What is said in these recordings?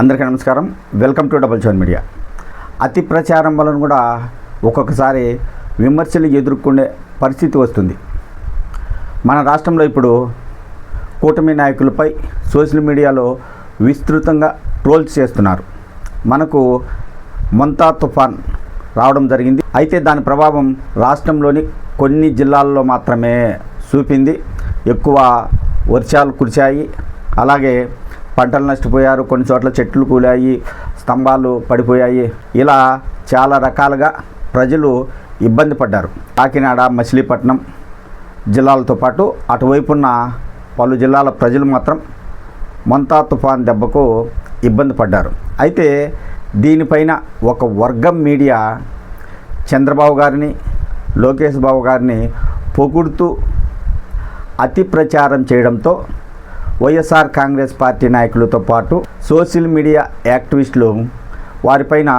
అందరికీ నమస్కారం. Welcome to double seven media. అతి ప్రచారం వలన కూడా ఒక్కొక్కసారి విమర్శలు ఎదుర్కొనే పరిస్థితి వస్తుంది. మన రాష్ట్రంలో ఇప్పుడు కూటమి నాయకులపై సోషల్ మీడియాలో విస్తృతంగా ట్రోల్స్ చేస్తున్నారు. మనకు మొంతా తుఫాన్ రావడం జరిగింది. అయితే దాని ప్రభావం రాష్ట్రంలోని కొన్ని జిల్లాల్లో మాత్రమే చూపింది. ఎక్కువ వర్షాలు కురిశాయి. అలాగే పంటలు నష్టపోయారు కొన్ని చోట్ల చెట్లు కూలాయి స్తంభాలు పడిపోయాయి. ఇలా చాలా రకాలుగా ప్రజలు ఇబ్బంది పడ్డారు. కాకినాడ మచిలీపట్నం జిల్లాలతో పాటు అటువైపున్న పలు జిల్లాల ప్రజలు మాత్రం మొంతా తుఫాన్ దెబ్బకు ఇబ్బంది పడ్డారు. అయితే దీనిపైన ఒక వర్గం మీడియా చంద్రబాబు గారిని లోకేష్ బాబు గారిని పొగుడుతూ అతి ప్రచారం చేయడంతో వైఎస్ఆర్ కాంగ్రెస్ పార్టీ నాయకులతో పాటు సోషల్ మీడియా యాక్టివిస్టులు వారిపైన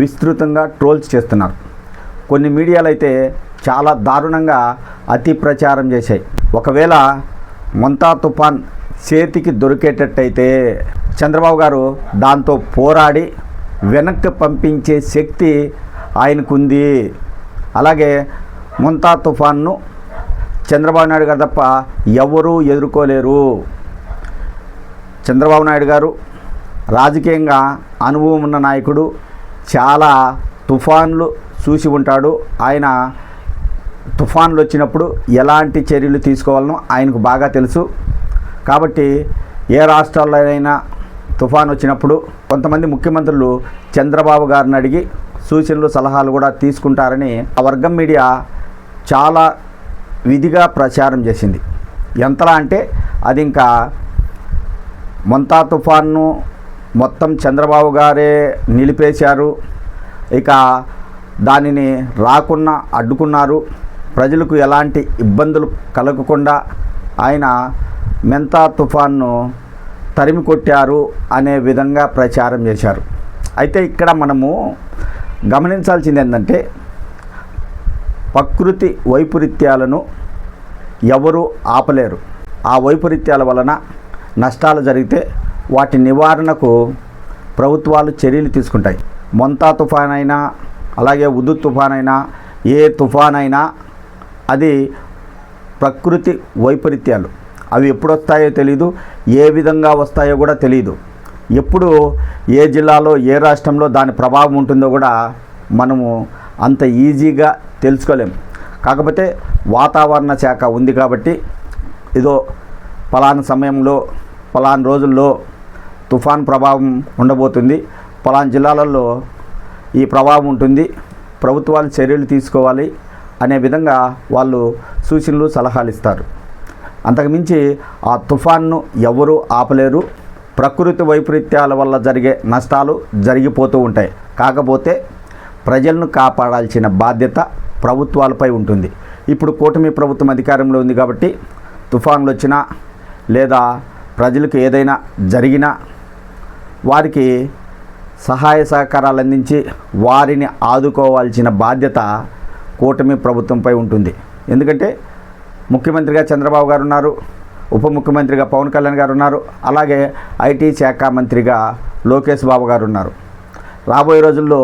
విస్తృతంగా ట్రోల్స్ చేస్తున్నారు. కొన్ని మీడియాలు అయితే చాలా దారుణంగా అతి ప్రచారం చేశాయి. ఒకవేళ మొంతా తుఫాన్ చేతికి దొరికేటట్టయితే చంద్రబాబు గారు దాంతో పోరాడి వెనక్కి పంపించే శక్తి ఆయనకుంది. అలాగే మొంతా తుఫాన్ను చంద్రబాబు నాయుడు గారు తప్ప ఎవరూ ఎదుర్కోలేరు. చంద్రబాబు నాయుడు గారు రాజకీయంగా అనుభవం ఉన్న నాయకుడు చాలా తుఫాన్లు చూసి ఉంటాడు. ఆయన తుఫాన్లు వచ్చినప్పుడు ఎలాంటి చర్యలు తీసుకోవాలనో ఆయనకు బాగా తెలుసు. కాబట్టి ఏ రాష్ట్రాల్లోనైనా తుఫాన్ వచ్చినప్పుడు కొంతమంది ముఖ్యమంత్రులు చంద్రబాబు గారిని అడిగి సూచనలు సలహాలు కూడా తీసుకుంటారని ఆ వర్గం మీడియా చాలా విధిగా ప్రచారం చేసింది. ఎంతలా అంటే అది ఇంకా మొంతా తుఫాన్ను మొత్తం చంద్రబాబు గారే నిలిపేశారు. ఇక దానిని రాకుండా అడ్డుకున్నారు. ప్రజలకు ఎలాంటి ఇబ్బందులు కలగకుండా ఆయన మెంతా తుఫాన్ను తరిమి కొట్టారు అనే విధంగా ప్రచారం చేశారు. అయితే ఇక్కడ మనము గమనించాల్సింది ఏంటంటే ప్రకృతి వైపరీత్యాలను ఎవరు ఆపలేరు. ఆ వైపరీత్యాల వలన నష్టాలు జరిగితే వాటి నివారణకు ప్రభుత్వాలు చర్యలు తీసుకుంటాయి. మొంతా తుఫాన్ అయినా అలాగే ఉదు తుఫాన్ అయినా ఏ తుఫాన్ అయినా అది ప్రకృతి వైపరీత్యాలు. అవి ఎప్పుడు వస్తాయో తెలీదు ఏ విధంగా వస్తాయో కూడా తెలియదు ఎప్పుడు ఏ జిల్లాలో ఏ రాష్ట్రంలో దాని ప్రభావం ఉంటుందో కూడా మనము అంత ఈజీగా తెలుసుకోలేము కాకపోతే వాతావరణ శాఖ ఉంది కాబట్టి ఇదో ఫలాన సమయంలో పలాన్ రోజుల్లో తుఫాన్ ప్రభావం ఉండబోతుంది. పలాన్ జిల్లాలలో ఈ ప్రభావం ఉంటుంది. ప్రభుత్వాలు చర్యలు తీసుకోవాలి అనే విధంగా వాళ్ళు సూచనలు సలహాలు ఇస్తారు. అంతకుమించి ఆ తుఫాన్ను ఎవరూ ఆపలేరు. ప్రకృతి వైపరీత్యాల వల్ల జరిగే నష్టాలు జరిగిపోతూ ఉంటాయి. కాకపోతే ప్రజలను కాపాడాల్సిన బాధ్యత ప్రభుత్వాలపై ఉంటుంది. ఇప్పుడు కూటమి ప్రభుత్వం అధికారంలో ఉంది కాబట్టి తుఫాన్లు వచ్చినా లేదా ప్రజలకు ఏదైనా జరిగినా వారికి సహాయ సహకారాలు అందించి వారిని ఆదుకోవాల్సిన బాధ్యత కూటమి ప్రభుత్వంపై ఉంటుంది. ఎందుకంటే ముఖ్యమంత్రిగా చంద్రబాబు గారు ఉన్నారు ఉప ముఖ్యమంత్రిగా పవన్ కళ్యాణ్ గారు ఉన్నారు అలాగే ఐటీ శాఖ మంత్రిగా లోకేష్ బాబు గారు ఉన్నారు. రాబోయే రోజుల్లో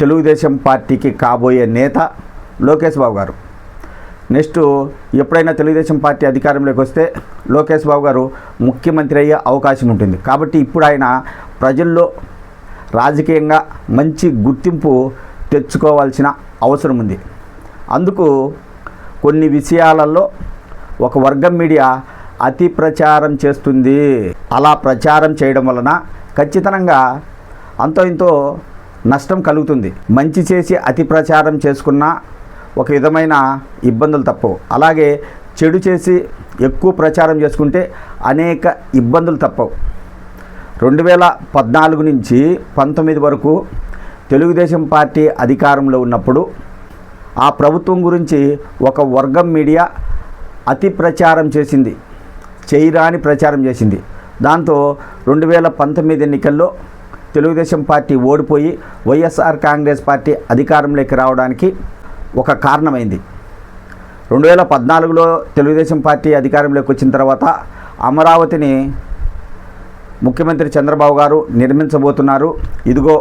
తెలుగుదేశం పార్టీకి కాబోయే నేత లోకేష్ బాబు గారు. నెక్స్ట్ ఎప్పుడైనా తెలుగుదేశం పార్టీ అధికారంలోకి వస్తే లోకేష్ బాబు గారు ముఖ్యమంత్రి అయ్యే అవకాశం ఉంటుంది. కాబట్టి ఇప్పుడు ఆయన ప్రజల్లో రాజకీయంగా మంచి గుర్తింపు తెచ్చుకోవాల్సిన అవసరం ఉంది. అందుకు కొన్ని విషయాలలో ఒక వర్గం మీడియా అతి ప్రచారం చేస్తుంది. అలా ప్రచారం చేయడం వలన ఖచ్చితంగా అంతో ఇంతో నష్టం కలుగుతుంది. మంచి చేసి అతి ప్రచారం చేసుకున్న ఒక విధమైన ఇబ్బందులు తప్పవు అలాగే చెడు చేసి ఎక్కువ ప్రచారం చేసుకుంటే అనేక ఇబ్బందులు తప్పవు. రెండు వేల పద్నాలుగు నుంచి పంతొమ్మిది వరకు తెలుగుదేశం పార్టీ అధికారంలో ఉన్నప్పుడు ఆ ప్రభుత్వం గురించి ఒక వర్గం మీడియా అతి ప్రచారం చేసింది. చేయరాని ప్రచారం చేసింది. దాంతో రెండు వేల పంతొమ్మిది ఎన్నికల్లో తెలుగుదేశం పార్టీ ఓడిపోయి వైఎస్ఆర్ కాంగ్రెస్ పార్టీ అధికారంలోకి రావడానికి ఒక కారణమైంది. రెండు వేల పద్నాలుగులో తెలుగుదేశం పార్టీ అధికారంలోకి వచ్చిన తర్వాత అమరావతిని ముఖ్యమంత్రి చంద్రబాబు గారు నిర్మించబోతున్నారు. ఇదిగో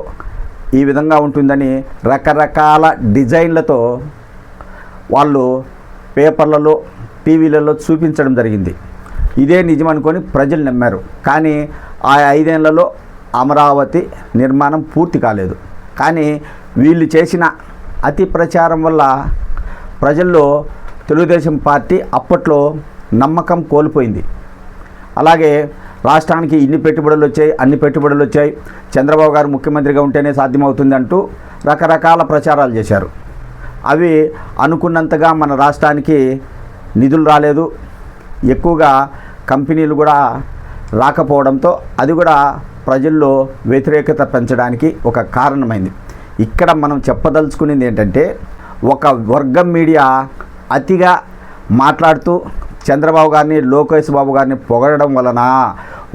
ఈ విధంగా ఉంటుందని రకరకాల డిజైన్లతో వాళ్ళు పేపర్లలో టీవీలలో చూపించడం జరిగింది. ఇదే నిజం అనుకొని ప్రజలు నమ్మారు. కానీ ఆ ఐదేళ్ళలో అమరావతి నిర్మాణం పూర్తి కాలేదు. కానీ వీళ్ళు చేసిన అతి ప్రచారం వల్ల ప్రజల్లో తెలుగుదేశం పార్టీ అప్పట్లో నమ్మకం కోల్పోయింది. అలాగే రాష్ట్రానికి ఇన్ని పెట్టుబడులు వచ్చాయి అన్ని పెట్టుబడులు వచ్చాయి. చంద్రబాబు గారు ముఖ్యమంత్రిగా ఉంటేనే సాధ్యమవుతుంది అంటూ రకరకాల ప్రచారాలు చేశారు. అవి అనుకున్నంతగా మన రాష్ట్రానికి నిధులు రాలేదు. ఎక్కువగా కంపెనీలు కూడా రాకపోవడంతో అది కూడా ప్రజల్లో వ్యతిరేకత పెంచడానికి ఒక కారణమైంది. ఇక్కడ మనం చెప్పదలుచుకునేది ఏంటంటే ఒక వర్గం మీడియా అతిగా మాట్లాడుతూ చంద్రబాబు గారిని లోకేష్ బాబు గారిని పొగడడం వలన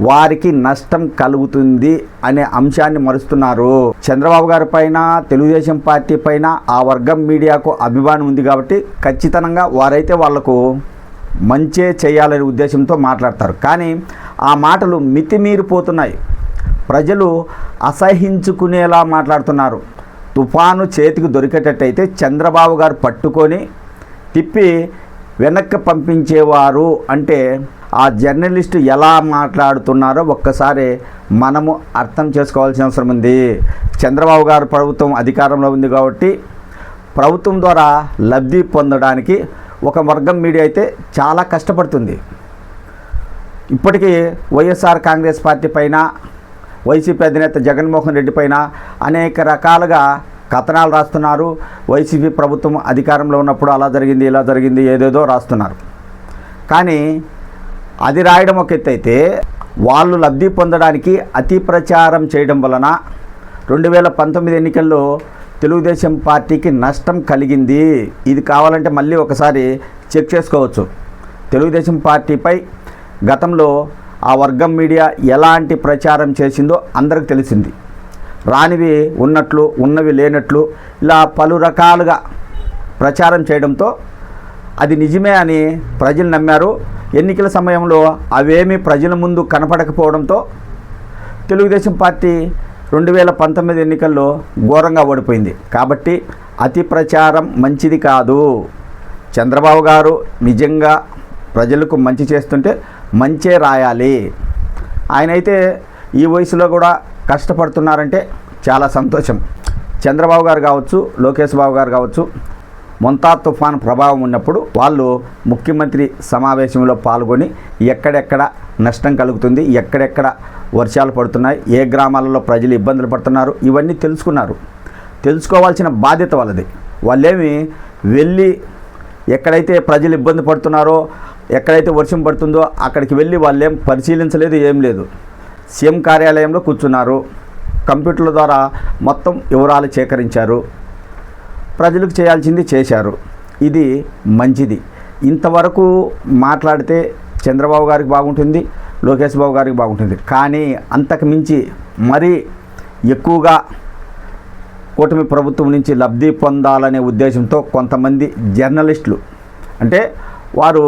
వారికి నష్టం కలుగుతుంది అనే అంశాన్ని మరుస్తున్నారు. చంద్రబాబు గారి పైన తెలుగుదేశం పార్టీ పైన ఆ వర్గం మీడియాకు అభిమానం ఉంది కాబట్టి ఖచ్చితంగా వారైతే వాళ్ళకు మంచే చేయాలనే ఉద్దేశంతో మాట్లాడతారు. కానీ ఆ మాటలు మితిమీరిపోతున్నాయి. ప్రజలు అసహించుకునేలా మాట్లాడుతున్నారు. తుఫాను చేతికి దొరికేటట్టయితే చంద్రబాబు గారు పట్టుకొని తిప్పి వెనక్కి పంపించేవారు అంటే ఆ జర్నలిస్టు ఎలా మాట్లాడుతున్నారో ఒక్కసారి మనము అర్థం చేసుకోవాల్సిన అవసరం ఉంది. చంద్రబాబు గారు ప్రభుత్వం అధికారంలో ఉంది కాబట్టి ప్రభుత్వం ద్వారా లబ్ధి పొందడానికి ఒక వర్గం మీడియా అయితే చాలా కష్టపడుతుంది. ఇప్పటికీ వైఎస్ఆర్ కాంగ్రెస్ పార్టీ పైన వైసీపీ అధినేత జగన్మోహన్ రెడ్డి పైన అనేక రకాలుగా కథనాలు రాస్తున్నారు. వైసీపీ ప్రభుత్వం అధికారంలో ఉన్నప్పుడు అలా జరిగింది ఇలా జరిగింది ఏదేదో రాస్తున్నారు. కానీ అది రాయడం ఒక ఎత్తు అయితే వాళ్ళు లబ్ధి పొందడానికి అతి ప్రచారం చేయడం వలన రెండు వేల పంతొమ్మిది ఎన్నికల్లో తెలుగుదేశం పార్టీకి నష్టం కలిగింది. ఇది కావాలంటే మళ్ళీ ఒకసారి చెక్ చేసుకోవచ్చు. తెలుగుదేశం పార్టీపై గతంలో ఆ వర్గం మీడియా ఎలాంటి ప్రచారం చేసిందో అందరికి తెలిసింది. రానివి ఉన్నట్లు ఉన్నవి లేనట్లు ఇలా పలు రకాలుగా ప్రచారం చేయడంతో అది నిజమే అని ప్రజలు నమ్మారు. ఎన్నికల సమయంలో అవేమీ ప్రజల ముందు కనపడకపోవడంతో తెలుగుదేశం పార్టీ రెండు వేల పంతొమ్మిది ఎన్నికల్లో ఘోరంగా ఓడిపోయింది. కాబట్టి అతి ప్రచారం మంచిది కాదు. చంద్రబాబు గారు నిజంగా ప్రజలకు మంచి చేస్తుంటే మంచే రాయాలి. ఆయన అయితే ఈ వయసులో కూడా కష్టపడుతున్నారంటే చాలా సంతోషం. చంద్రబాబు గారు కావచ్చు లోకేష్ బాబు గారు కావచ్చు మొంతా తుఫాన్ ప్రభావం ఉన్నప్పుడు వాళ్ళు ముఖ్యమంత్రి సమావేశంలో పాల్గొని ఎక్కడెక్కడ నష్టం కలుగుతుంది ఎక్కడెక్కడ వర్షాలు పడుతున్నాయి ఏ గ్రామాలలో ప్రజలు ఇబ్బందులు పడుతున్నారు ఇవన్నీ తెలుసుకున్నారు. తెలుసుకోవాల్సిన బాధ్యత వాళ్ళది. వాళ్ళేమి వెళ్ళి ఎక్కడైతే ప్రజలు ఇబ్బంది పడుతున్నారో ఎక్కడైతే వర్షం పడుతుందో అక్కడికి వెళ్ళి వాళ్ళేం పరిశీలించలేదు ఏం లేదు. సీఎం కార్యాలయంలో కూర్చున్నారు. కంప్యూటర్ల ద్వారా మొత్తం వివరాలు సేకరించారు. ప్రజలకు చేయాల్సింది చేశారు. ఇది మంచిది. ఇంతవరకు మాట్లాడితే చంద్రబాబు గారికి బాగుంటుంది లోకేష్ బాబు గారికి బాగుంటుంది. కానీ అంతకు మించి మరీ ఎక్కువగా కూటమి ప్రభుత్వం నుంచి లబ్ధి పొందాలనే ఉద్దేశంతో కొంతమంది జర్నలిస్టులు అంటే వారు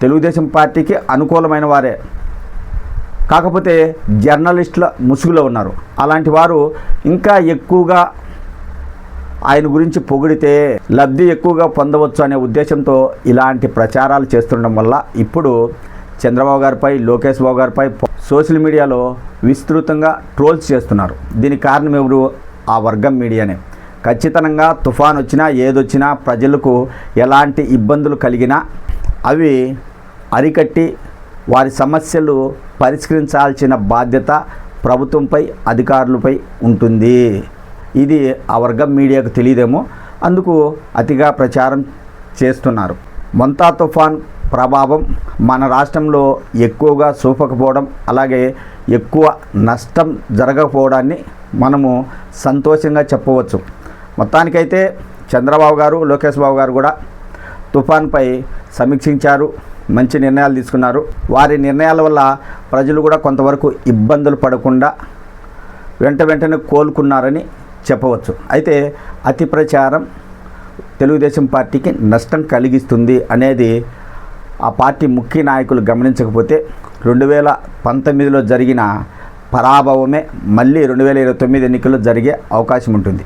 తెలుగుదేశం పార్టీకి అనుకూలమైన వారే. కాకపోతే జర్నలిస్టుల ముసుగులో ఉన్నారు. అలాంటి వారు ఇంకా ఎక్కువగా ఆయన గురించి పొగిడితే లబ్ధి ఎక్కువగా పొందవచ్చు అనే ఉద్దేశంతో ఇలాంటి ప్రచారాలు చేస్తుండడం వల్ల ఇప్పుడు చంద్రబాబు గారిపై లోకేష్ బాబు గారిపై సోషల్ మీడియాలో విస్తృతంగా ట్రోల్స్ చేస్తున్నారు. దీనికి కారణం ఎవరు? ఆ వర్గం మీడియానే. ఖచ్చితంగా తుఫాన్ వచ్చినా ఏదొచ్చినా ప్రజలకు ఎలాంటి ఇబ్బందులు కలిగినా అవి అరికట్టి వారి సమస్యలు పరిష్కరించాల్సిన బాధ్యత ప్రభుత్వంపై అధికారులపై ఉంటుంది. ఇది ఆ వర్గం మీడియాకు తెలియదేమో. అందుకు అతిగా ప్రచారం చేస్తున్నారు. మొంతా తుఫాన్ ప్రభావం మన రాష్ట్రంలో ఎక్కువగా చూపకపోవడం అలాగే ఎక్కువ నష్టం జరగకపోవడాన్ని మనము సంతోషంగా చెప్పవచ్చు. మొత్తానికైతే చంద్రబాబు గారు లోకేష్ బాబు గారు కూడా తుఫాన్పై సమీక్షించారు. మంచి నిర్ణయాలు తీసుకున్నారు. వారి నిర్ణయాల వల్ల ప్రజలు కూడా కొంతవరకు ఇబ్బందులు పడకుండా వెంట వెంటనే కోలుకున్నారని చెప్పవచ్చు. అయితే అతి ప్రచారం తెలుగుదేశం పార్టీకి నష్టం కలిగిస్తుంది అనేది ఆ పార్టీ ముఖ్య నాయకులు గమనించకపోతే రెండు వేల పంతొమ్మిదిలో జరిగిన పరాభవమే మళ్ళీ రెండు వేల ఇరవై తొమ్మిది ఎన్నికల్లో జరిగే అవకాశం ఉంటుంది.